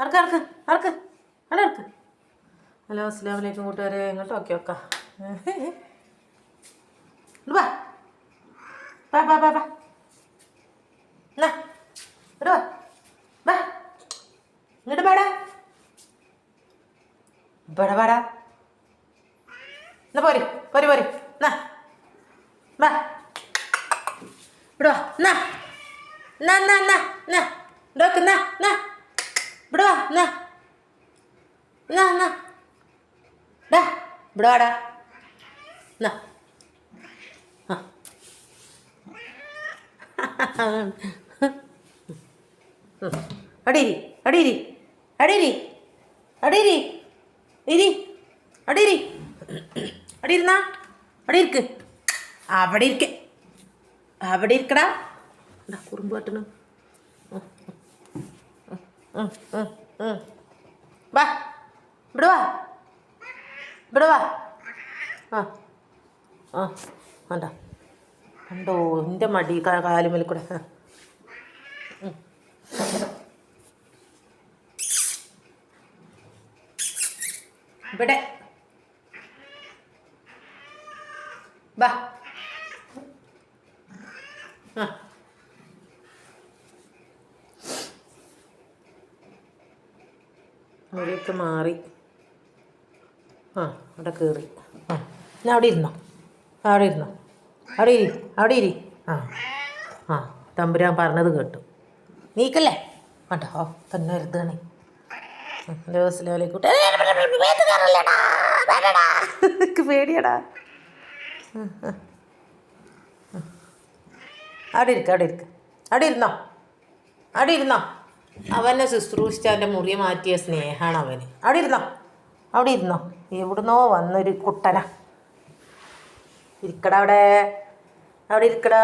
അറക്ക് അറക്ക് അറക്ക് അവിടെ ഹലോ അസ്സാം വലൈക്കും കൂട്ടുകാരെ. ഇങ്ങോട്ട് ഓക്കെ ഓക്കെ വാ. ഇങ്ങോട്ട് പാടാ. എന്നാ പോര് പോര് പോര്. എന്നാ വാ. ഇവിടെ വാ. എന്നാ എന്നാ എന്നാ എന്നാ. എന്നാ ഇടോക്ക് എന്നാ എന്നാ. ഇവിടെ വാ എന്നാ. എന്നാ എന്നാ. ഡാ ഇവിടെ വാടാ. എന്നാ. അടിരി അടിരി അടിരി അടിരി ഇരി അടിരി അടിയിരുന്നാ അവിടെ അവിടെ ഇരിക്ക. അവിടെ ഇരിക്കടാ. കുറുമ്പ് കാട്ടണം വാ. ഇവിടെ ആ. ആ വേണ്ട കണ്ടോ? എന്റെ മടി കാലുമേൽ കൂടെ. ഇവിടെ. വാ. ആ. മുടിയൊക്കെ മാറി. ആ അവിടെ കയറി ആ ഞാൻ അവിടെ ഇരുന്നോ. അവിടെ ഇരുന്നോ. അവിടെ ഇരി അവിടെ ഇരി. ആ ആ തമ്പുരാൻ പറഞ്ഞത് കേട്ടു. നീക്കല്ലേ? വേണ്ട ഓ തന്നെ വരുതാണ് ദിവസത്തിലേക്ക് എനിക്ക് പേടിയടാ. അവിടെ ഇരിക്ക അവിടെ ഇരിക്ക. അവിടെ ഇരുന്നോ? അവിടെ ഇരുന്നോ? അവനെ ശുശ്രൂഷിച്ച അവന്റെ മുറി മാറ്റിയ സ്നേഹമാണ് അവന്. അവിടെ ഇരുന്നോ? അവിടെ ഇരുന്നോ? എവിടുന്നോ വന്നൊരു കുട്ടന. ഇരിക്കടാ അവിടെ. അവിടെ ഇരിക്കടാ.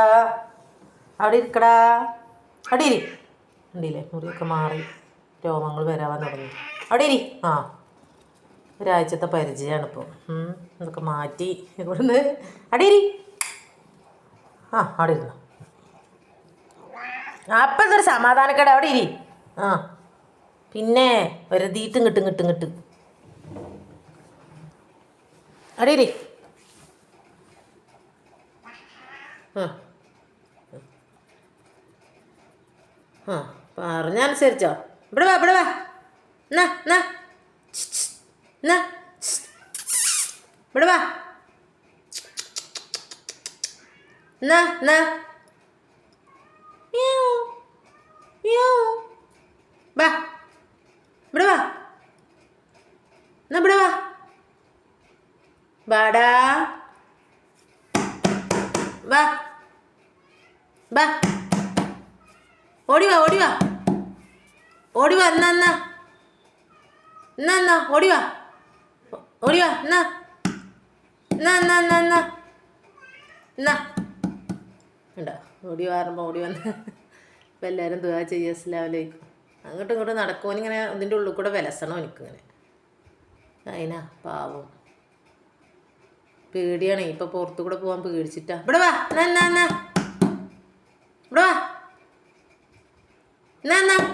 അവിടെ ഇരിക്കടാ. അവിടെ ഇരി. ഉണ്ടില്ലേ മുറിയൊക്കെ മാറി രോമങ്ങൾ വരാൻ തുടങ്ങി. അവിടെ ഇരി. ആ. ഒരാഴ്ചത്തെ പരിചയമാണ് ഇപ്പോൾ ഇതൊക്കെ മാറ്റി ഇവിടുന്ന്. അവിടെ ഇരി. ആ അവിടെ ഇരുന്നോ? അപ്പം ഇതൊരു സമാധാനക്കേട്. അവിടെ ഇരി. ആ. പിന്നെ വരതീട്ടും കിട്ടും കിട്ടും കിട്ടും അടിയേ ആ. പറഞ്ഞനുസരിച്ചോ ഇവിടെ വാ ഇവിടെ വാ. ഇവിടെ വാ. എന്നാ എന്നാ മ്യാവ്. മ്യാവ്. വാ ഇവിടെ വാ എന്നാ ഇവിടെ വാ വാടാ. വാ. വാ. ഓടി വാ ഓടി വാ. ഓടി വാ എന്നാ എന്നാ. എന്നാ എന്നാ ഓടി വാ. ഓടി വാ എന്നാ. എന്നാ എന്നാ എന്നാ എന്നാ. എന്നാ. ഉണ്ടോ ഓടി വാറുമ്പോൾ ഓടി വന്ന്. ഇപ്പം എല്ലാവരും ദുവാ ചെയ്യുക അസ്ലാമലൈക്കും അങ്ങോട്ടും ഇങ്ങോട്ടും നടക്കുമോ ഇങ്ങനെ ഇതിന്റെ ഉള്ളിൽ കൂടെ വിലസണം എനിക്കിങ്ങനെ. അതിനാ പാവം. പേടിയാണ്. ഇപ്പൊ പുറത്തു കൂടെ പോവാൻ പേടിച്ചിട്ടാ. ഇവിടെ വാ. എന്നാ എന്നാ. ഇവിടെ വാ. എന്നാ എന്നാ.